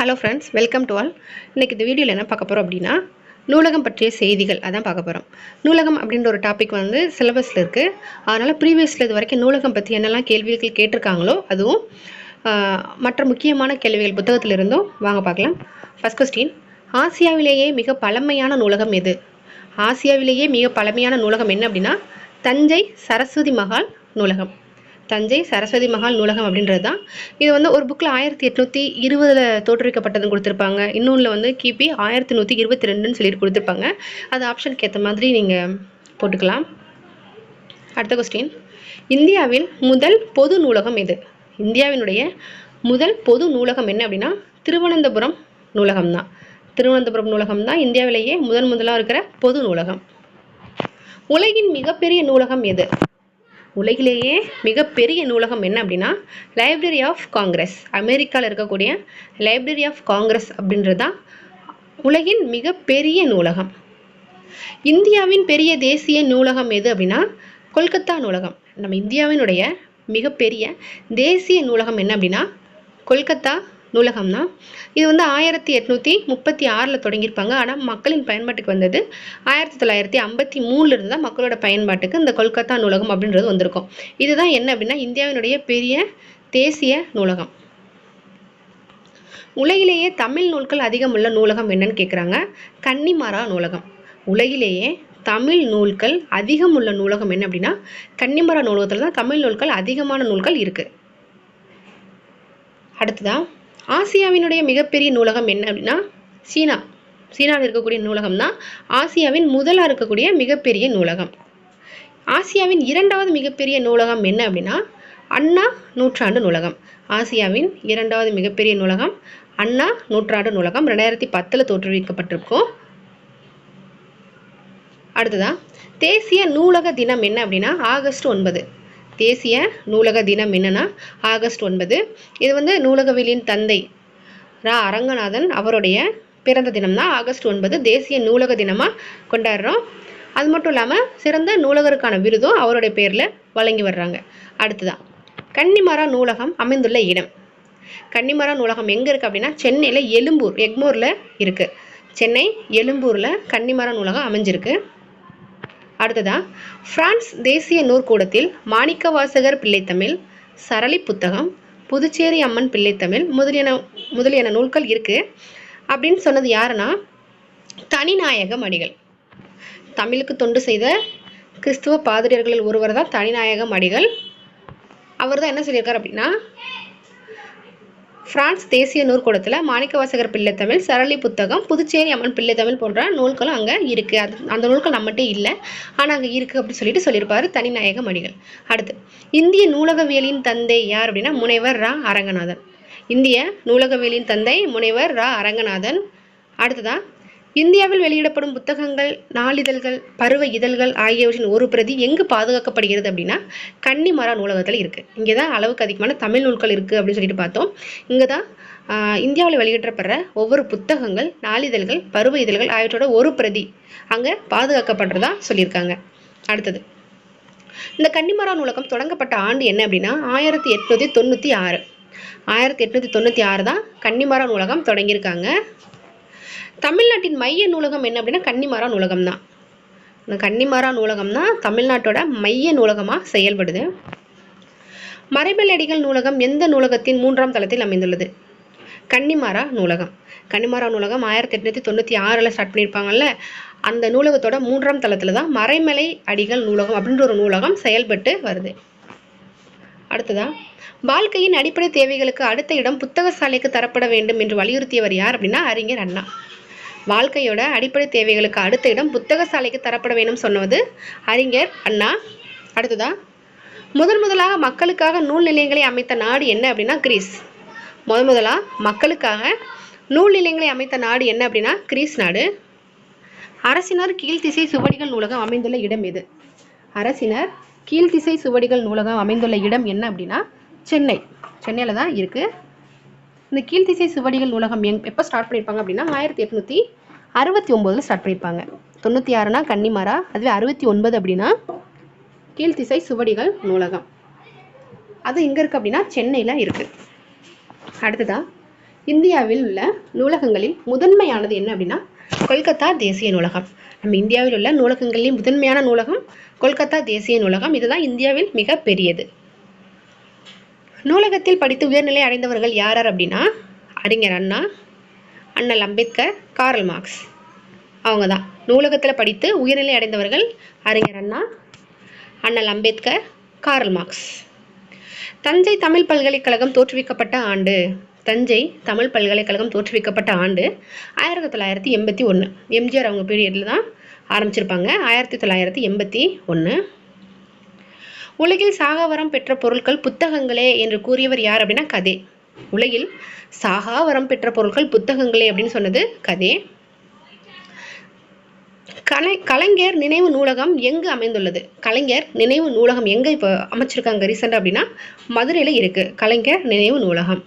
Hello friends welcome to all இன்றைக்கி இந்த வீடியோவில் என்ன பார்க்க போகிறோம் அப்படின்னா நூலகம் பற்றிய செய்திகள் அதான் பார்க்க போகிறோம் நூலகம் அப்படின்ற ஒரு டாபிக் வந்து சிலபஸில் இருக்குது அதனால் ப்ரீவியஸில் இது வரைக்கும் நூலகம் பற்றி என்னெல்லாம் கேள்விகள் கேட்டிருக்காங்களோ அதுவும் மற்ற முக்கியமான கேள்விகள் புத்தகத்தில் இருந்தும் வாங்க பார்க்கலாம். ஃபஸ்ட் கொஸ்டின் ஆசியாவிலேயே மிக பழமையான நூலகம் எது? ஆசியாவிலேயே மிக பழமையான நூலகம் என்ன அப்படின்னா தஞ்சை சரஸ்வதி மகால் நூலகம். தஞ்சை சரஸ்வதி மகால் நூலகம் அப்படின்றது தான் இது வந்து ஒரு புக்கில் ஆயிரத்தி எட்நூற்றி இருபதில் தோற்றுவிக்கப்பட்டதுன்னு கொடுத்துருப்பாங்க. இன்னொன்றில் வந்து கிபி ஆயிரத்தி நூற்றி இருபத்தி ரெண்டுன்னு சொல்லிட்டு கொடுத்துருப்பாங்க. அது ஆப்ஷனுக்கு ஏற்ற மாதிரி நீங்கள் போட்டுக்கலாம். அடுத்த கொஸ்டின் இந்தியாவில் முதல் பொது நூலகம் எது? இந்தியாவினுடைய முதல் பொது நூலகம் என்ன அப்படின்னா திருவனந்தபுரம் நூலகம் தான் திருவனந்தபுரம் நூலகம் தான் இந்தியாவிலேயே முதன் முதலாக இருக்கிற பொது நூலகம். உலகின் மிகப்பெரிய நூலகம் எது? உலகிலேயே மிகப்பெரிய நூலகம் என்ன அப்படின்னா லைப்ரரி ஆஃப் காங்கிரஸ் அமெரிக்காவில் இருக்கக்கூடிய லைப்ரரி ஆஃப் காங்கிரஸ் அப்படின்றது தான் உலகின் மிகப்பெரிய நூலகம். இந்தியாவின் பெரிய தேசிய நூலகம் எது அப்படின்னா கொல்கத்தா நூலகம். நம்ம இந்தியாவினுடைய மிகப்பெரிய தேசிய நூலகம் என்ன அப்படின்னா கொல்கத்தா நூலகம் தான் இது வந்து ஆயிரத்தி எட்நூற்றி முப்பத்தி ஆறில் தொடங்கியிருப்பாங்க. ஆனால் மக்களின் பயன்பாட்டுக்கு வந்தது ஆயிரத்தி தொள்ளாயிரத்தி ஐம்பத்தி மூணுலேருந்து தான் மக்களோட பயன்பாட்டுக்கு இந்த கொல்கத்தா நூலகம் அப்படின்றது வந்திருக்கும். இதுதான் என்ன அப்படின்னா இந்தியாவினுடைய பெரிய தேசிய நூலகம். உலகிலேயே தமிழ் நூல்கள் அதிகம் உள்ள நூலகம் என்னன்னு கேட்குறாங்க கன்னிமாரா நூலகம். உலகிலேயே தமிழ் நூல்கள் அதிகம் உள்ள நூலகம் என்ன அப்படின்னா கன்னிமரா நூலகத்தில் தான் தமிழ் நூல்கள் அதிகமான நூல்கள் இருக்குது அடுத்ததா ஆசியாவினுடைய மிகப்பெரிய நூலகம் என்ன அப்படின்னா? சீனா. சீனாவில் இருக்கக்கூடிய நூலகம் தான் ஆசியாவின் முதலாக இருக்கக்கூடிய மிகப்பெரிய நூலகம். ஆசியாவின் இரண்டாவது மிகப்பெரிய நூலகம் என்ன அப்படின்னா அண்ணா நூற்றாண்டு நூலகம். ஆசியாவின் இரண்டாவது மிகப்பெரிய நூலகம் அண்ணா நூற்றாண்டு நூலகம். ரெண்டாயிரத்தி பத்தில் தோற்றுவிக்கப்பட்டிருக்கும். அடுத்ததா தேசிய நூலக தினம் என்ன அப்படின்னா ஆகஸ்ட் ஒன்பது. தேசிய நூலக தினம் என்னன்னா ஆகஸ்ட் ஒன்பது. இது வந்து நூலகவியலின் தந்தை ரா. அரங்கநாதன் அவருடைய பிறந்த தினம் தான் ஆகஸ்ட் ஒன்பது. தேசிய நூலக தினமாக கொண்டாடுறோம். அது மட்டும் இல்லாமல் சிறந்த நூலகருக்கான விருதும் அவருடைய பேரில் வழங்கி வர்றாங்க. அடுத்ததான் கன்னிமரா நூலகம் அமைந்துள்ள இடம். கன்னிமரா நூலகம் எங்கே இருக்குது அப்படின்னா சென்னையில் எழும்பூர் எக்மூரில் இருக்குது சென்னை எழும்பூரில் கன்னிமரா நூலகம் அமைஞ்சிருக்கு. அடுத்ததா பிரான்ஸ் தேசிய நூற்கூடத்தில் மாணிக்கவாசகர் பிள்ளைத்தமிழ் சரளி புத்தகம் புதுச்சேரி அம்மன் பிள்ளைத்தமிழ் முதலியன முதலியன நூல்கள் இருக்குது அப்படின்னு சொன்னது யாருன்னா தனிநாயகம் அடிகள் தமிழுக்கு தொண்டு செய்த கிறிஸ்துவ பாதிரியர்களில் ஒருவர் தான் தனிநாயகம் அடிகள் அவர் தான் என்ன சொல்லியிருக்கார் அப்படின்னா பிரான்ஸ் தேசிய நூற்கூடத்தில் மாணிக்கவாசகர் பிள்ளைத்தமிழ் சரளி புத்தகம் புதுச்சேரி அம்மன் பிள்ளைத்தமிழ் போன்ற நூல்களும் அங்கே இருக்குது அது அந்த நூல்கள் நம்மகிட்ட இல்லை. ஆனால் அங்கே இருக்குது அப்படின்னு சொல்லிட்டு சொல்லியிருப்பாரு தனிநாயக மணிகள். அடுத்து இந்திய நூலகவியலின் தந்தை யார் அப்படின்னா முனைவர் ரா. அரங்கநாதன். இந்திய நூலகவியலின் தந்தை முனைவர் ரா. அரங்கநாதன். அடுத்ததா இந்தியாவில் வெளியிடப்படும் புத்தகங்கள் நாளிதழ்கள் பருவ இதழ்கள் ஆகியவற்றின் ஒரு பிரதி எங்கு பாதுகாக்கப்படுகிறது அப்படின்னா கன்னிமரா நூலகத்தில் இருக்குது இங்கே தான் அளவுக்கு அதிகமான தமிழ் நூல்கள் இருக்குது அப்படின்னு சொல்லிட்டு பார்த்தோம். இங்கே தான் இந்தியாவில் வெளியிடப்படுற ஒவ்வொரு புத்தகங்கள் நாளிதழ்கள் பருவ இதழ்கள் ஆகியவற்றோட ஒரு பிரதி அங்கே பாதுகாக்கப்படுறதா சொல்லியிருக்காங்க. அடுத்தது இந்த கன்னிமரா நூலகம் தொடங்கப்பட்ட ஆண்டு என்ன அப்படின்னா ஆயிரத்தி எட்நூற்றி தொண்ணூற்றி ஆறு. ஆயிரத்தி எட்நூற்றி தொண்ணூற்றி ஆறு தான் கன்னிமரா நூலகம் தொடங்கியிருக்காங்க. தமிழ்நாட்டின் மைய நூலகம் என்ன அப்படின்னா கன்னிமாரா நூலகம் தான் இந்த கன்னிமாரா நூலகம் தான் தமிழ்நாட்டோட மைய நூலகமாக செயல்படுது. மறைபெல்லடிகள் நூலகம் எந்த நூலகத்தின் மூன்றாம் தளத்தில் அமைந்துள்ளது? கன்னிமாரா நூலகம். கன்னிமாரா நூலகம் ஆயிரத்தி எட்நூற்றி தொண்ணூற்றி ஆறில் ஸ்டார்ட் பண்ணியிருப்பாங்கல்ல அந்த நூலகத்தோட மூன்றாம் தளத்தில் தான் மறைமலை அடிகள் நூலகம் அப்படின்ற ஒரு நூலகம் செயல்பட்டு வருது. அடுத்ததா வாழ்க்கையின் அடிப்படை தேவைகளுக்கு அடுத்த இடம் புத்தக சாலைக்கு தரப்பட வேண்டும் என்று வலியுறுத்தியவர் யார் அப்படின்னா அறிஞர் அண்ணா. வாழ்க்கையோட அடிப்படை தேவைகளுக்கு அடுத்த இடம் புத்தக சாலைக்கு தரப்பட வேண்டும் சொன்னது. அறிஞர் அண்ணா. அடுத்ததா? முதன் முதலாக மக்களுக்காக நூல் நிலையங்களை அமைத்த நாடு என்ன அப்படின்னா கிரீஸ். முதன் முதலாக மக்களுக்காக நூல் நிலையங்களை அமைத்த நாடு என்ன அப்படின்னா கிரீஸ் நாடு. அரசினர் கீழ்த்திசை சுவடிகள் நூலகம் அமைந்துள்ள இடம் எது? அரசினர் கீழ்த்திசை சுவடிகள் நூலகம் அமைந்துள்ள இடம் என்ன அப்படின்னா சென்னை. சென்னையில் தான் இருக்குது இந்த கீழ்த்திசை சுவடிகள் நூலகம் எங் எப்போ ஸ்டார்ட் பண்ணியிருப்பாங்க அப்படின்னா ஆயிரத்தி எட்நூற்றி அறுபத்தி ஒம்போதில் ஸ்டார்ட் பண்ணியிருப்பாங்க தொண்ணூற்றி ஆறுனா கன்னிமாரா அதுவே அறுபத்தி ஒன்பது அப்படின்னா கீழ்த்திசை சுவடிகள் நூலகம். அது எங்கே இருக்குது அப்படின்னா சென்னையில் இருக்குது அடுத்ததாக இந்தியாவில் உள்ள நூலகங்களில் முதன்மையானது என்ன அப்படின்னா கொல்கத்தா தேசிய நூலகம். நம்ம இந்தியாவில் உள்ள நூலகங்களில் முதன்மையான நூலகம் கொல்கத்தா தேசிய நூலகம். இதுதான் இந்தியாவில் மிக பெரியது நூலகத்தில் படித்து உயர்நிலை அடைந்தவர்கள் யார் யார் அப்படின்னா அறிஞர் அண்ணா அண்ணல் அம்பேத்கர் காரல் மார்க்ஸ். அவங்க தான் நூலகத்தில் படித்து உயர்நிலை அடைந்தவர்கள் அறிஞர் அண்ணா அண்ணல் அம்பேத்கர் காரல் மார்க்ஸ். தஞ்சை தமிழ் பல்கலைக்கழகம் தோற்றுவிக்கப்பட்ட ஆண்டு தஞ்சை தமிழ் பல்கலைக்கழகம் தோற்றுவிக்கப்பட்ட ஆண்டு ஆயிரத்தி தொள்ளாயிரத்தி எண்பத்தி ஒன்று எம்ஜிஆர் அவங்க பீரியடில் தான் ஆரம்பிச்சிருப்பாங்க. ஆயிரத்தி தொள்ளாயிரத்தி எண்பத்தி ஒன்று உலகில் சாகாவரம் பெற்ற பொருட்கள் புத்தகங்களே என்று கூறியவர் யார் அப்படின்னா கதே. உலகில் சாகாவரம் பெற்ற பொருட்கள் புத்தகங்களே அப்படின்னு சொன்னது கதே. கலை கலைஞர் நினைவு நூலகம் எங்கு அமைந்துள்ளது? கலைஞர் நினைவு நூலகம் எங்கே இப்போ அமைச்சிருக்காங்க ரீசெண்டாக அப்படின்னா மதுரையில் இருக்குது கலைஞர் நினைவு நூலகம்.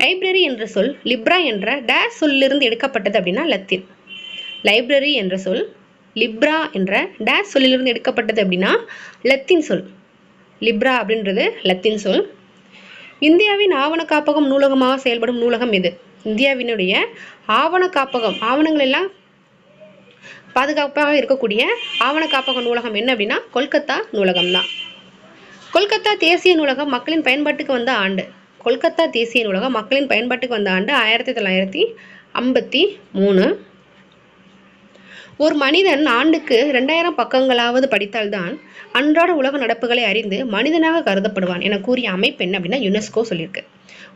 லைப்ரரி என்ற சொல் லிப்ரா என்ற டேஸ் சொல்லிலிருந்து எடுக்கப்பட்டது அப்படின்னா லத்தீன். லைப்ரரி என்ற சொல் லிப்ரா என்ற டேஸ் சொல்லிலிருந்து எடுக்கப்பட்டது அப்படின்னா லத்தின் சொல். லிப்ரா அப்படின்றது லத்தீன் சொல். இந்தியாவின் ஆவண காப்பகம் நூலகமாக செயல்படும் நூலகம் எது? இந்தியாவினுடைய ஆவண காப்பகம் ஆவணங்கள் எல்லாம் பாதுகாப்பாக இருக்கக்கூடிய ஆவண காப்பக நூலகம் என்ன அப்படின்னா கொல்கத்தா நூலகம் தான். கொல்கத்தா தேசிய நூலகம் மக்களின் பயன்பாட்டுக்கு வந்த ஆண்டு. கொல்கத்தா தேசிய நூலகம் மக்களின் பயன்பாட்டுக்கு வந்த ஆண்டு ஆயிரத்தி தொள்ளாயிரத்தி ஐம்பத்தி மூணு. ஒரு மனிதன் ஆண்டுக்கு ரெண்டாயிரம் பக்கங்களாவது படித்தால்தான் அன்றாட உலக நடப்புகளை அறிந்து மனிதனாக கருதப்படுவான் என கூறிய அமைப்பு என்ன அப்படின்னா யுனெஸ்கோ சொல்லியிருக்கு.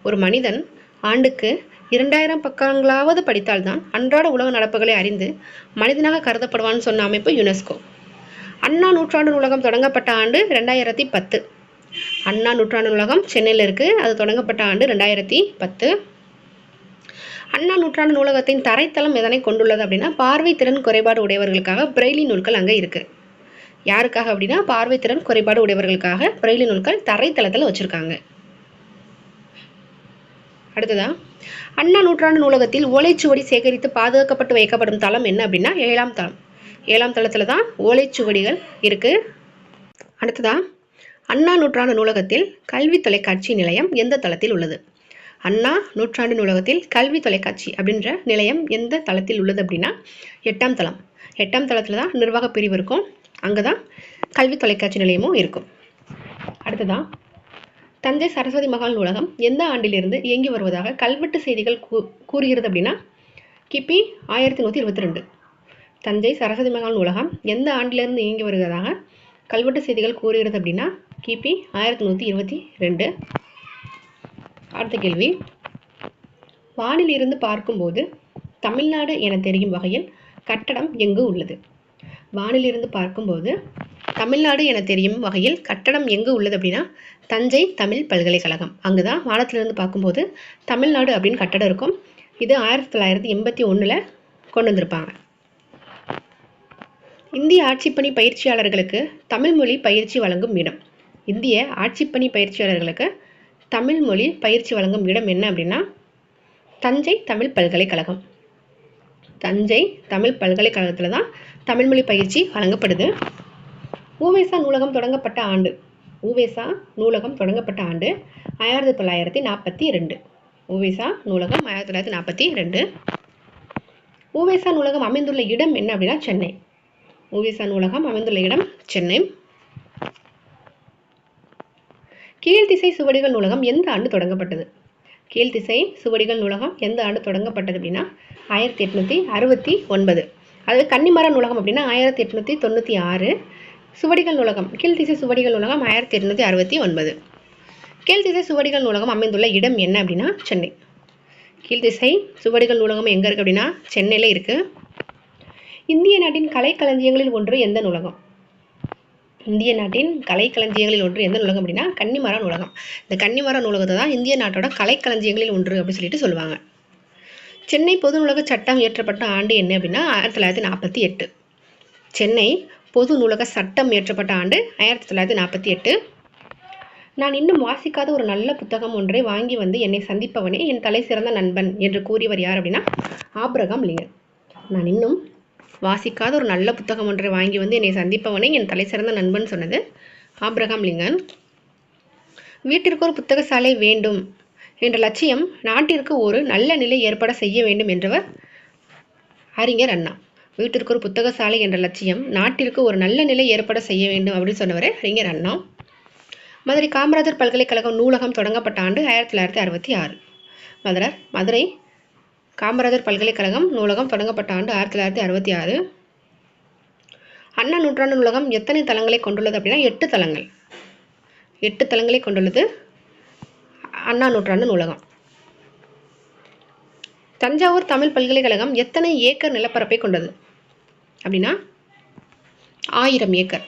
ஒரு மனிதன் ஆண்டுக்கு இரண்டாயிரம் பக்கங்களாவது படித்தால்தான் அன்றாட உலக நடப்புகளை அறிந்து மனிதனாக கருதப்படுவான்னு சொன்ன அமைப்பு யுனெஸ்கோ. அண்ணா நூற்றாண்டு நூலகம் தொடங்கப்பட்ட ஆண்டு ரெண்டாயிரத்தி பத்து. அண்ணா நூற்றாண்டு நூலகம் சென்னையில் இருக்குது அது தொடங்கப்பட்ட ஆண்டு ரெண்டாயிரத்தி பத்து. அண்ணா நூற்றாண்டு நூலகத்தின் தரைத்தளம் எதனை கொண்டுள்ளது அப்படின்னா பார்வை திறன் குறைபாடு உடையவர்களுக்காக பிரெய்லி நூல்கள் அங்கே இருக்குது யாருக்காக அப்படின்னா பார்வை திறன் குறைபாடு உடையவர்களுக்காக பிரெய்லி நூல்கள் தரைத்தளத்தில் வச்சுருக்காங்க. அடுத்ததா அண்ணா நூற்றாண்டு நூலகத்தில் ஓலைச்சுவடி சேகரித்து பாதுகாக்கப்பட்டு வைக்கப்படும் தளம் என்ன அப்படின்னா ஏழாம் தளம். ஏழாம் தளத்தில் தான் ஓலைச்சுவடிகள் இருக்குது அடுத்ததா அண்ணா நூற்றாண்டு நூலகத்தில் கல்வி தொலைக்காட்சி நிலையம் எந்த தளத்தில் உள்ளது? அண்ணா நூற்றாண்டு நூலகத்தில் கல்வி தொலைக்காட்சி அப்படின்ற நிலையம் எந்த தளத்தில் உள்ளது அப்படின்னா எட்டாம் தளம். எட்டாம் தளத்தில் தான் நிர்வாக பிரிவு இருக்கும். அங்கே தான் கல்வி தொலைக்காட்சி நிலையமும் இருக்கும். அடுத்ததான் தஞ்சை சரஸ்வதி மகால் நூலகம் எந்த ஆண்டிலிருந்து இயங்கி வருவதாக கல்வெட்டு செய்திகள் கூ கூறுகிறது அப்படின்னா கிபி ஆயிரத்தி நூற்றி இருபத்தி ரெண்டு. தஞ்சை சரஸ்வதி மகால் நூலகம் எந்த ஆண்டிலிருந்து இயங்கி வருவதாக கல்வெட்டு செய்திகள் கூறுகிறது அப்படின்னா கிபி ஆயிரத்தி நூற்றி இருபத்தி ரெண்டு. அடுத்த கேள்வி. வானில் இருந்து பார்க்கும்போது தமிழ்நாடு என தெரியும் வகையில் கட்டடம் எங்கு உள்ளது? வானிலிருந்து பார்க்கும்போது தமிழ்நாடு என தெரியும் வகையில் கட்டடம் எங்கு உள்ளது அப்படின்னா தஞ்சை தமிழ் பல்கலைக்கழகம். அங்கே தான் வானத்திலிருந்து பார்க்கும்போது தமிழ்நாடு அப்படின்னு கட்டடம் இருக்கும். இது ஆயிரத்தி தொள்ளாயிரத்தி எண்பத்தி ஒன்றில் கொண்டு வந்திருப்பாங்க. இந்திய ஆட்சிப்பணி பயிற்சியாளர்களுக்கு தமிழ்மொழி பயிற்சி வழங்கும் இடம். இந்திய ஆட்சிப்பணி பயிற்சியாளர்களுக்கு தமிழ் மொழி பயிற்சி வழங்கும் இடம் என்ன அப்படின்னா தஞ்சை தமிழ் பல்கலைக்கழகம். தஞ்சை தமிழ் பல்கலைக்கழகத்தில் தான் தமிழ்மொழி பயிற்சி வழங்கப்படுது. ஊவேசா நூலகம் தொடங்கப்பட்ட ஆண்டு. ஊவேசா நூலகம் தொடங்கப்பட்ட ஆண்டு ஆயிரத்தி தொள்ளாயிரத்தி நாற்பத்தி ரெண்டு ஊவேசா நூலகம் ஆயிரத்தி தொள்ளாயிரத்தி நாற்பத்தி ரெண்டு ஊவேசா நூலகம் அமைந்துள்ள இடம் என்ன அப்படின்னா சென்னை. ஊவேசா நூலகம் அமைந்துள்ள இடம் சென்னை. கீழ்த்திசை சுவடிகள் நூலகம் எந்த ஆண்டு தொடங்கப்பட்டது? கீழ்த்திசை சுவடிகள் நூலகம் எந்த ஆண்டு தொடங்கப்பட்டது அப்படின்னா ஆயிரத்தி எட்நூற்றி அறுபத்தி ஒன்பது. அதாவது கன்னிமர நூலகம் அப்படின்னா ஆயிரத்தி எட்நூற்றி தொண்ணூற்றி ஆறு. சுவடிகள் நூலகம் கீழ்த்திசை சுவடிகள் நூலகம் ஆயிரத்தி எட்நூற்றி அறுபத்தி ஒன்பது. கீழ்த்திசை சுவடிகள் நூலகம் அமைந்துள்ள இடம் என்ன அப்படின்னா சென்னை. கீழ்த்திசை சுவடிகள் நூலகம் எங்கே இருக்குது அப்படின்னா சென்னையில் இருக்குது இந்திய நாட்டின் கலைக்களஞ்சியங்களில் ஒன்று எந்த நூலகம்? இந்திய நாட்டின் கலைக்களஞ்சியங்களில் ஒன்று எந்த நூலகம் அப்படின்னா கன்னிமர நூலகம். இந்த கன்னிமர நூலகத்தை தான் இந்திய நாட்டோட கலைக்களஞ்சியங்களில் ஒன்று அப்படின்னு சொல்லிட்டு சொல்லுவாங்க. சென்னை பொது நூலக சட்டம் இயற்றப்பட்ட ஆண்டு என்ன அப்படின்னா ஆயிரத்தி தொள்ளாயிரத்தி நாற்பத்தி எட்டு. சென்னை பொது நூலக சட்டம் இயற்றப்பட்ட ஆண்டு ஆயிரத்தி தொள்ளாயிரத்தி நாற்பத்தி எட்டு. நான் இன்னும் வாசிக்காத ஒரு நல்ல புத்தகம் ஒன்றை வாங்கி வந்து என்னை சந்திப்பவனே என் தலை சிறந்த நண்பன் என்று கூறியவர் யார் அப்படின்னா ஆப்ரகாம் லிங்கன். நான் இன்னும் வாசிக்காத ஒரு நல்ல புத்தகம் ஒன்றை வாங்கி வந்து என்னை சந்திப்பவனே என் தலை சிறந்த நண்பன் சொன்னது ஆப்ரஹாம் லிங்கன். வீட்டிற்கு ஒரு புத்தக சாலை வேண்டும் என்ற லட்சியம் நாட்டிற்கு ஒரு நல்ல நிலை ஏற்பட செய்ய வேண்டும் என்றவர் அறிஞர் அண்ணா. வீட்டிற்கு ஒரு புத்தக சாலை என்ற லட்சியம் நாட்டிற்கு ஒரு நல்ல நிலை ஏற்பட செய்ய வேண்டும் அப்படின்னு சொன்னவர் அறிஞர் அண்ணா. மதுரை காமராஜர் பல்கலைக்கழகம் நூலகம் தொடங்கப்பட்ட ஆண்டு ஆயிரத்தி தொள்ளாயிரத்தி அறுபத்தி ஆறு. மதுரை மதுரை காமராஜர் பல்கலைக்கழகம் நூலகம் தொடங்கப்பட்ட ஆண்டு ஆயிரத்தி தொள்ளாயிரத்தி அறுபத்தி ஆறு. அண்ணா நூற்றாண்டு நூலகம் எத்தனை தளங்களை கொண்டுள்ளது அப்படின்னா எட்டு தளங்கள். எட்டு தளங்களை கொண்டுள்ளது அண்ணா நூற்றாண்டு நூலகம். தஞ்சாவூர் தமிழ் பல்கலைக்கழகம் எத்தனை ஏக்கர் நிலப்பரப்பை கொண்டது அப்படின்னா ஆயிரம் ஏக்கர்.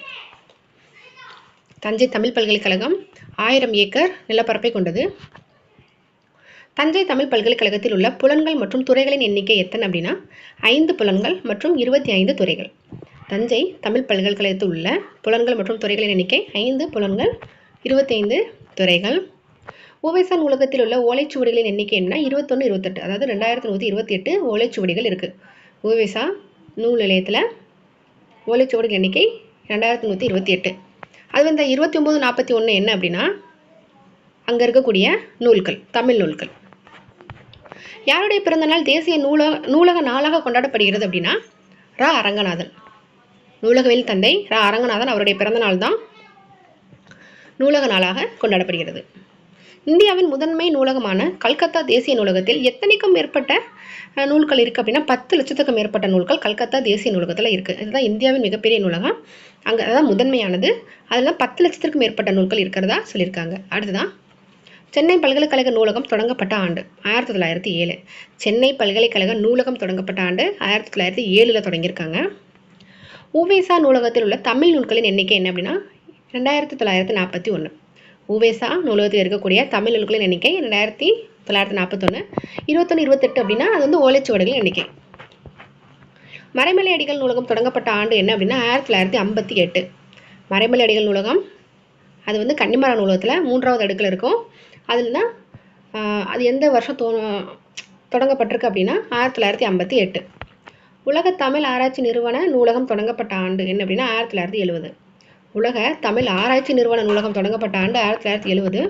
தஞ்சை தமிழ் பல்கலைக்கழகம் ஆயிரம் ஏக்கர் நிலப்பரப்பை கொண்டது. தஞ்சை தமிழ் பல்கலைக்கழகத்தில் உள்ள புலன்கள் மற்றும் துறைகளின் எண்ணிக்கை எத்தனை அப்படின்னா? ஐந்து புலன்கள் மற்றும் இருபத்தி ஐந்து துறைகள். தஞ்சை தமிழ் பல்கலைக்கழகத்தில் உள்ள புலன்கள் மற்றும் துறைகளின் எண்ணிக்கை ஐந்து புலன்கள் இருபத்தைந்து துறைகள். ஓவைசான் நூலகத்தில் உள்ள ஓலைச்சுவடிகளின் எண்ணிக்கை என்ன? இருபத்தொன்று இருபத்தெட்டு. அதாவது ரெண்டாயிரத்தி நூற்றி இருபத்தி எட்டு ஓலைச்சுவடிகள் இருக்குது ஓவைசா நூல் நிலையத்தில் ஓலைச்சுவடிகள் எண்ணிக்கை ரெண்டாயிரத்தி நூற்றி இருபத்தி எட்டு. அது வந்து இருபத்தி ஒம்பது நாற்பத்தி ஒன்று என்ன அப்படின்னா? அங்கே இருக்கக்கூடிய நூல்கள் தமிழ் நூல்கள். யாருடைய பிறந்தநாள் தேசிய நூலக நூலக நாளாக கொண்டாடப்படுகிறது அப்படின்னா ரா. அரங்கநாதன். நூலகவியல் தந்தை ரா. அரங்கநாதன் அவருடைய பிறந்தநாள் தான் நூலக நாளாக கொண்டாடப்படுகிறது. இந்தியாவின் முதன்மை நூலகமான கல்கத்தா தேசிய நூலகத்தில் எத்தனைக்கும் மேற்பட்ட நூல்கள் இருக்குது அப்படின்னா பத்து லட்சத்துக்கும் மேற்பட்ட நூல்கள் கல்கத்தா தேசிய நூலகத்தில் இருக்குது இதுதான் இந்தியாவின் மிகப்பெரிய நூலகம். அங்கே அதான் முதன்மையானது. அதில் பத்து லட்சத்திற்கும் மேற்பட்ட நூல்கள் இருக்கிறதா சொல்லியிருக்காங்க. அடுத்துதான் சென்னை பல்கலைக்கழக நூலகம் தொடங்கப்பட்ட ஆண்டு ஆயிரத்தி தொள்ளாயிரத்தி ஏழு. சென்னை பல்கலைக்கழக நூலகம் தொடங்கப்பட்ட ஆண்டு ஆயிரத்தி தொள்ளாயிரத்தி ஏழில் தொடங்கியிருக்காங்க. உவேசா நூலகத்தில் உள்ள தமிழ் நூல்களின் எண்ணிக்கை என்ன அப்படின்னா ரெண்டாயிரத்தி தொள்ளாயிரத்தி நாற்பத்தி ஒன்று உவேசா நூலகத்தில் இருக்கக்கூடிய தமிழ் நூல்களின் எண்ணிக்கை ரெண்டாயிரத்தி தொள்ளாயிரத்தி நாற்பத்தொன்று இருபத்தொன்று இருபத்தெட்டு அப்படின்னா அது வந்து ஓலைச்சுவடிகளின் எண்ணிக்கை. மறைமலை அடிகள் நூலகம் தொடங்கப்பட்ட ஆண்டு என்ன அப்படின்னா ஆயிரத்தி தொள்ளாயிரத்தி ஐம்பத்தி எட்டு. மறைமலை அடிகள் நூலகம் அது வந்து கன்னிமரா நூலகத்தில் மூன்றாவது அடுக்கில் இருக்கும். அதில் தான் அது எந்த வருஷம் தோ தொடங்கப்பட்டிருக்கு அப்படின்னா ஆயிரத்தி தொள்ளாயிரத்தி ஐம்பத்தி எட்டு. உலக தமிழ் ஆராய்ச்சி நிறுவன நூலகம் தொடங்கப்பட்ட ஆண்டு என்ன அப்படின்னா ஆயிரத்தி தொள்ளாயிரத்தி எழுபது உலக தமிழ் ஆராய்ச்சி நிறுவன நூலகம் தொடங்கப்பட்ட ஆண்டு ஆயிரத்தி தொள்ளாயிரத்தி எழுபது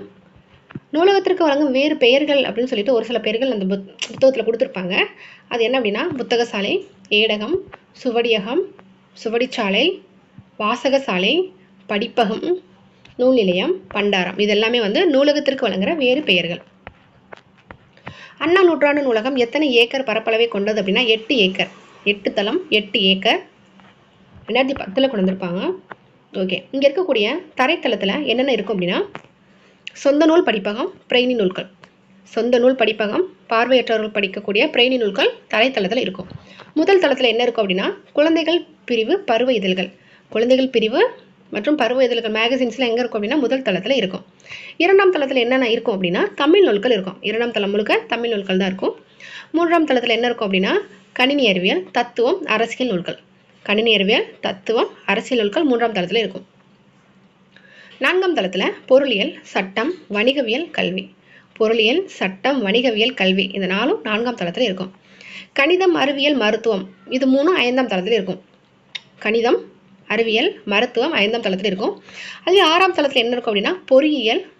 நூலகத்திற்கு வழங்கும் வேறு பெயர்கள் அப்படின்னு சொல்லிட்டு ஒரு சில பெயர்கள் அந்த புத் புத்தகத்தில் கொடுத்துருப்பாங்க. அது என்ன அப்படின்னா புத்தகசாலை ஏடகம் சுவடியகம் சுவடிச்சாலை வாசகசாலை படிப்பகம் நூல் நிலையம் பண்டாரம். இதெல்லாமே வந்து நூலகத்திற்கு வழங்குகிற வேறு பெயர்கள். அண்ணா நூற்றாண்டு நூலகம் எத்தனை ஏக்கர் பரப்பளவை கொண்டது அப்படின்னா எட்டு ஏக்கர். எட்டு தளம் எட்டு ஏக்கர். ரெண்டாயிரத்தி பத்தில் கொண்டு வந்திருப்பாங்க. ஓகே. இங்கே இருக்கக்கூடிய தரைத்தளத்தில் என்னென்ன இருக்கும் அப்படின்னா சொந்த நூல் படிப்பகம் பிரெய்னி நூல்கள். சொந்த நூல் படிப்பகம் பார்வையற்றவர்கள் படிக்கக்கூடிய பிரெய்னி நூல்கள் தரைத்தளத்தில் இருக்கும். முதல் தளத்தில் என்ன இருக்கும் அப்படின்னா குழந்தைகள் பிரிவு பருவ இதழ்கள். குழந்தைகள் பிரிவு மற்றும் பருவ இதழ்கள் மேகசின்ஸ்லாம் எங்கே இருக்கும் அப்படின்னா முதல் தளத்தில் இருக்கும். இரண்டாம் தளத்தில் என்னென்ன இருக்கும் அப்படின்னா தமிழ் நூல்கள் இருக்கும். இரண்டாம் தளம் முழுக்க தமிழ் நூல்கள் தான் இருக்கும். மூன்றாம் தளத்தில் என்ன இருக்கும் அப்படின்னா கணினி அறிவியல் தத்துவம் அரசியல் நூல்கள். கணினி அறிவியல் தத்துவம் அரசியல் நூல்கள் மூன்றாம் தளத்தில் இருக்கும். நான்காம் தளத்தில் பொருளியல் சட்டம் வணிகவியல் கல்வி. பொருளியல் சட்டம் வணிகவியல் கல்வி இந்த நாளும் நான்காம் தளத்தில் இருக்கும். கணிதம் அறிவியல் மருத்துவம் இது மூணும் ஐந்தாம் தளத்தில் இருக்கும். கணிதம் அறிவியல் மருத்துவம் ஐந்தாம் தளத்தில் இருக்கும். அதே ஆறாம் தளத்தில் என்ன இருக்கும் அப்படின்னா பொறியியல்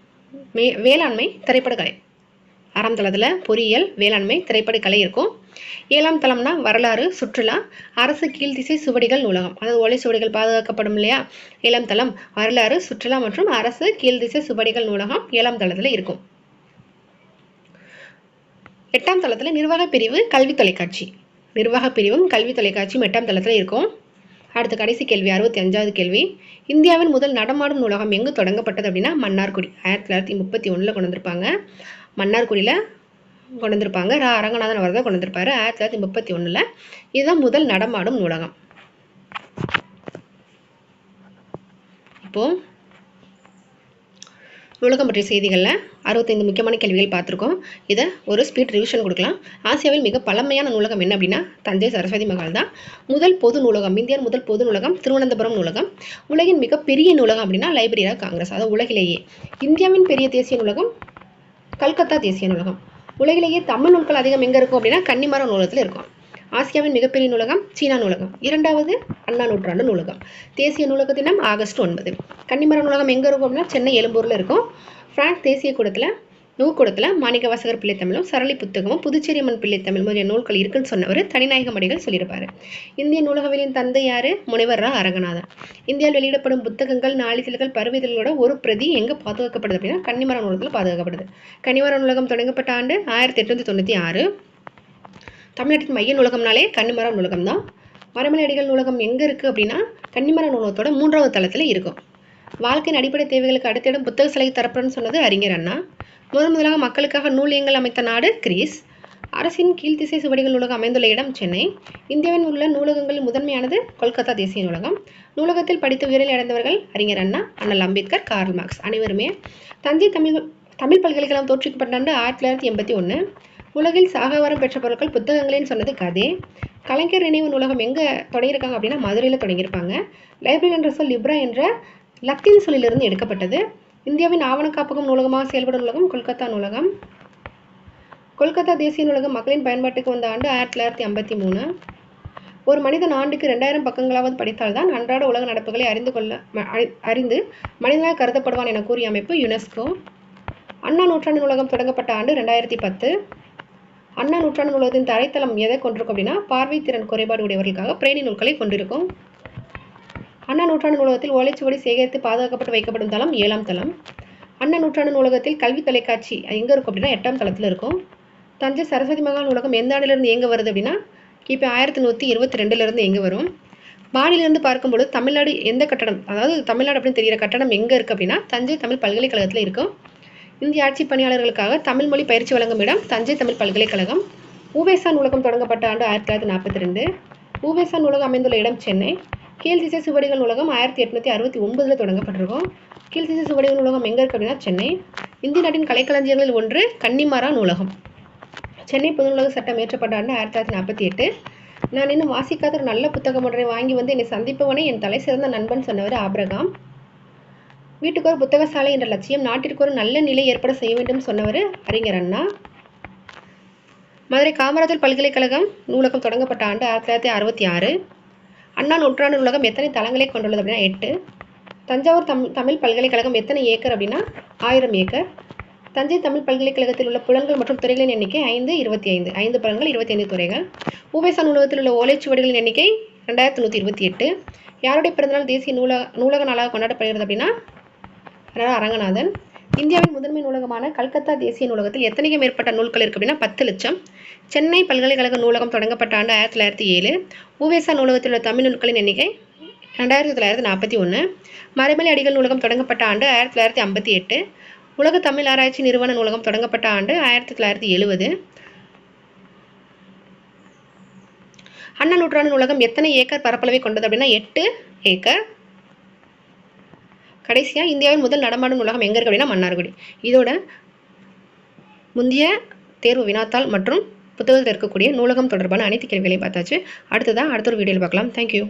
மே வேளாண்மை திரைப்படக்கலை. ஆறாம் தளத்தில் பொறியியல் வேளாண்மை திரைப்படக்கலை இருக்கும். ஏழாம் தளம்னா வரலாறு சுற்றுலா அரசு கீழ்திசை சுவடிகள் நூலகம். அதாவது ஒலை சுவடிகள் பாதுகாக்கப்படும் இல்லையா? ஏழாம் தளம் வரலாறு சுற்றுலா மற்றும் அரசு கீழ்திசை சுவடிகள் நூலகம் ஏழாம் தளத்தில் இருக்கும். எட்டாம் தளத்தில் நிர்வாக பிரிவு கல்வி தொலைக்காட்சி. நிர்வாக பிரிவும் கல்வி தொலைக்காட்சியும் எட்டாம் தளத்தில் இருக்கும். அடுத்த கடைசி கேள்வி அறுபத்தி அஞ்சாவது கேள்வி. இந்தியாவின் முதல் நடமாடும் நூலகம் எங்கு தொடங்கப்பட்டது அப்படின்னா மன்னார்குடி. ஆயிரத்தி தொள்ளாயிரத்தி முப்பத்தி ஒன்றில் கொண்டு வந்திருப்பாங்க மன்னார்குடியில் கொண்டு வந்திருப்பாங்க ரா. அரங்கநாதன் அவர் தான் கொண்டு வந்திருப்பாரு ஆயிரத்தி தொள்ளாயிரத்தி முப்பத்தி ஒன்றில் இதுதான் முதல் நடமாடும் நூலகம். இப்போது நூலகம் பற்றிய செய்திகளில் அறுபத்தைந்து முக்கியமான கேள்விகள் பார்த்துருக்கோம். இதை ஒரு ஸ்பீட் ரிவிஷன் கொடுக்கலாம். ஆசியாவில் மிக பழமையான நூலகம் என்ன அப்படின்னா தஞ்சை சரஸ்வதி மகால் தான். முதல் பொது நூலகம் இந்தியாவின் முதல் பொது நூலகம் திருவனந்தபுரம் நூலகம். உலகின் மிகப்பெரிய நூலகம் அப்படின்னா லைப்ரரி ஆஃப் காங்கிரஸ் அதாவது உலகிலேயே. இந்தியாவின் பெரிய தேசிய நூலகம் கல்கத்தா தேசிய நூலகம். உலகிலேயே தமிழ் நூல்கள் அதிகம் எங்கே இருக்கும் அப்படின்னா கன்னிமரம் நூலகத்தில் இருக்கும். ஆசியாவின் மிகப்பெரிய நூலகம் சீனா நூலகம். இரண்டாவது அண்ணா நூற்றாண்டு நூலகம். தேசிய நூலக தினம் ஆகஸ்ட் ஒன்பது. கன்னிமர நூலகம் எங்கே இருக்கும் அப்படின்னா சென்னை எழும்பூரில் இருக்கும். பிரான்ஸ் தேசிய கூடத்தில் நூக்கூடத்தில் மாணிக்கவாசகர் பிள்ளைத்தமிழும் சரளி புத்தகமும் புதுச்சேரி அம்மன் பிள்ளை தமிழ் முதலிய நூல்கள் இருக்குன்னு சொன்னவர் தனிநாயக மடிகள் சொல்லியிருப்பார். இந்திய நூலகவியலின் தந்தை யார்? முனைவர் ரா. அரங்கநாதன். இந்தியாவில் வெளியிடப்படும் புத்தகங்கள் நாளிதழ்கள் பருவிதழ்களோட ஒரு பிரதி எங்கே பாதுகாக்கப்படுது அப்படின்னா கன்னிமர நூலகத்தில் பாதுகாக்கப்படுது. கன்னிமர நூலகம் தொடங்கப்பட்ட ஆண்டு ஆயிரத்தி எட்நூற்றி தொண்ணூற்றி ஆறு. தமிழ்நாட்டின் மைய நூலகம்னாலே கன்னிமரம் நூலகம் தான் மரமலை அடிகள் நூலகம் எங்கே இருக்குது அப்படின்னா கன்னிமர நூலகத்தோட மூன்றாவது தளத்தில் இருக்கும். வாழ்க்கையின் அடிப்படை தேவைகளுக்கு அடுத்திடம் புத்தக சிலை தரப்புறன்னு சொன்னது அறிஞர் அண்ணா. முதன் முதலாக மக்களுக்காக நூலியங்கள் அமைத்த நாடு கிரீஸ். அரசின் கீழ்த்திசை சுவடிகள் நூலகம் அமைந்துள்ள இடம் சென்னை. இந்தியாவின் உள்ள நூலகங்களில் முதன்மையானது கொல்கத்தா தேசிய நூலகம். நூலகத்தில் படித்து உயிரில் அடைந்தவர்கள் அறிஞர் அண்ணா அண்ணல் அம்பேத்கர் கார்ல் மார்க்ஸ் அனைவருமே. தஞ்சை தமிழ் தமிழ் பல்கலைக்கழகம் தோற்றுவிக்கப்பட்ட ஆண்டு ஆயிரத்தி தொள்ளாயிரத்தி எண்பத்தி ஒன்று உலகில் சாகாவரம் பெற்ற பொருட்கள் புத்தகங்களேன்னு சொன்னது கதே. கலைஞர் நினைவு நூலகம் எங்கே தொடங்கியிருக்காங்க அப்படின்னா மதுரையில் தொடங்கியிருப்பாங்க. லைப்ரரி என்ற சொல் லிப்ரா என்ற லத்தீன் சொல்லிலிருந்து எடுக்கப்பட்டது. இந்தியாவின் ஆவண காப்பகம் நூலகமாக செயல்படும் நூலகம் கொல்கத்தா நூலகம். கொல்கத்தா தேசிய நூலகம் மக்களின் பயன்பாட்டுக்கு வந்த ஆண்டு ஆயிரத்தி தொள்ளாயிரத்தி ஐம்பத்தி மூணு. ஒரு மனிதன் ஆண்டுக்கு ரெண்டாயிரம் பக்கங்களாவது படித்தால்தான் அன்றாட உலக நடப்புகளை அறிந்து கொள்ள அறி- அறிந்து மனிதனாக கருதப்படுவான் என கூறிய அமைப்பு யுனெஸ்கோ அண்ணா நூற்றாண்டு நூலகம் தொடங்கப்பட்ட ஆண்டு ரெண்டாயிரத்தி பத்து. அண்ணா நூற்றாண்டு நூலகத்தின் தரைத்தளம் எதை கொண்டிருக்கும் அப்படின்னா பார்வை திறன் குறைபாடு உடையவர்களுக்காக பிரேணி நூல்களை கொண்டிருக்கும். அண்ணா நூற்றாண்டு நூலகத்தில் ஓலைச்சுவடி சேகரித்து பாதுகாக்கப்பட்டு வைக்கப்படும் தளம் ஏழாம் தளம். அண்ணா நூற்றாண்டு நூலகத்தில் கல்வி தொலைக்காட்சி எங்கே இருக்கும் அப்படின்னா எட்டாம் தளத்தில் இருக்கும். தஞ்சை சரஸ்வதி மகால் நூலகம் எந்த ஆண்டிலிருந்து எங்கே வருது அப்படின்னா கிபி ஆயிரத்தி நூற்றி இருபத்தி ரெண்டுலேருந்து எங்கே வரும். வானிலிருந்து பார்க்கும்பொழுது தமிழ்நாடு எந்த கட்டடம் அதாவது தமிழ்நாடு அப்படின்னு தெரிகிற கட்டடம் எங்கே இருக்குது அப்படின்னா தஞ்சை தமிழ் பல்கலைக்கழகத்தில் இருக்கும். இந்திய ஆட்சி பணியாளர்களுக்காக தமிழ் மொழி பயிற்சி வழங்கும் இடம் தஞ்சை தமிழ் பல்கலைக்கழகம். ஊவேசா நூலகம் தொடங்கப்பட்ட ஆண்டு ஆயிரத்தி தொள்ளாயிரத்தி நாற்பத்தி ரெண்டு ஊவேசா நூலகம் அமைந்துள்ள இடம் சென்னை. கீழ்திசை சுவடிகள் நூலகம் ஆயிரத்தி எட்நூற்றி அறுபத்தி ஒன்பதில் தொடங்கப்பட்டிருக்கும். கீழ்திசை சுவடிகள் நூலகம் எங்கே இருக்கு அப்படின்னா சென்னை. இந்திய நாட்டின் கலைக்களஞ்சியங்களில் ஒன்று கன்னிமாரா நூலகம். சென்னை பொதுநூலக சட்டம் ஏற்றப்பட்ட ஆண்டு ஆயிரத்தி தொள்ளாயிரத்தி நாற்பத்தி எட்டு. நான் இன்னும் வாசிக்காத ஒரு நல்ல புத்தகம் ஒன்றை வாங்கி வந்து என்னை சந்திப்பவனே என் தலை சிறந்த நண்பன் சொன்னவர் ஆபிரகாம். வீட்டுக்கு ஒரு புத்தகசாலை என்ற லட்சியம் நாட்டிற்கு ஒரு நல்ல நிலை ஏற்பட செய்ய வேண்டும் சொன்னவர் அறிஞர் அண்ணா. மதுரை காமராஜர் பல்கலைக்கழகம் நூலகம் தொடங்கப்பட்ட ஆண்டு ஆயிரத்தி தொள்ளாயிரத்தி அறுபத்தி ஆறு. அண்ணா நூற்றாண்டு நூலகம் எத்தனை தளங்களை கொண்டுள்ளது அப்படின்னா எட்டு. தஞ்சாவூர் தம் தமிழ் பல்கலைக்கழகம் எத்தனை ஏக்கர் அப்படின்னா ஆயிரம் ஏக்கர். தஞ்சை தமிழ் பல்கலைக்கழகத்தில் உள்ள புலங்கள் மற்றும் துறைகளின் எண்ணிக்கை ஐந்து இருபத்தி ஐந்து. ஐந்து புலங்கள் இருபத்தி ஐந்து துறைகள். ஊவேசா நூலகத்தில் உள்ள ஓலைச்சுவடிகளின் எண்ணிக்கை ரெண்டாயிரத்தி நூற்றி இருபத்தி எட்டு. யாருடைய பிறந்தநாள் தேசிய நூலக நூலக நாளாக கொண்டாடப்படுகிறது அப்படின்னா அரங்கநாதன். இந்தியாவின் முதன்மை நூலகமான கல்கத்தா தேசிய நூலகத்தில் எத்தனைக்கும் மேற்பட்ட நூல்கள் இருக்கு அப்படின்னா பத்து லட்சம். சென்னை பல்கலைக்கழக நூலகம் தொடங்கப்பட்ட ஆண்டு ஆயிரத்தி தொள்ளாயிரத்தி ஏழு. ஊவேசா நூலகத்தில் உள்ள தமிழ் நூல்களின் எண்ணிக்கை ரெண்டாயிரத்தி தொள்ளாயிரத்தி நாற்பத்தி ஒன்று மறைமலை அடிகள் நூலகம் தொடங்கப்பட்ட ஆண்டு ஆயிரத்தி தொள்ளாயிரத்தி ஐம்பத்தி எட்டு. உலக தமிழ் ஆராய்ச்சி நிறுவன நூலகம் தொடங்கப்பட்ட ஆண்டு ஆயிரத்தி தொள்ளாயிரத்தி எழுபது அண்ணா நூற்றாண்டு நூலகம் எத்தனை ஏக்கர் பரப்பளவை கொண்டது அப்படின்னா எட்டு ஏக்கர். கடைசியாக இந்தியாவின் முதல் நடமாடும் நூலகம் எங்கே இருக்கு அப்படின்னா மன்னார்குடி. இதோட முந்தைய தேர்வு வினாத்தாள் மற்றும் புத்தகத்தில் இருக்கக்கூடிய நூலகம் தொடர்பான அனைத்து கேள்விகளையும் பார்த்தாச்சு. அடுத்ததாக அடுத்த ஒரு வீடியோவில் பார்க்கலாம். தேங்க்யூ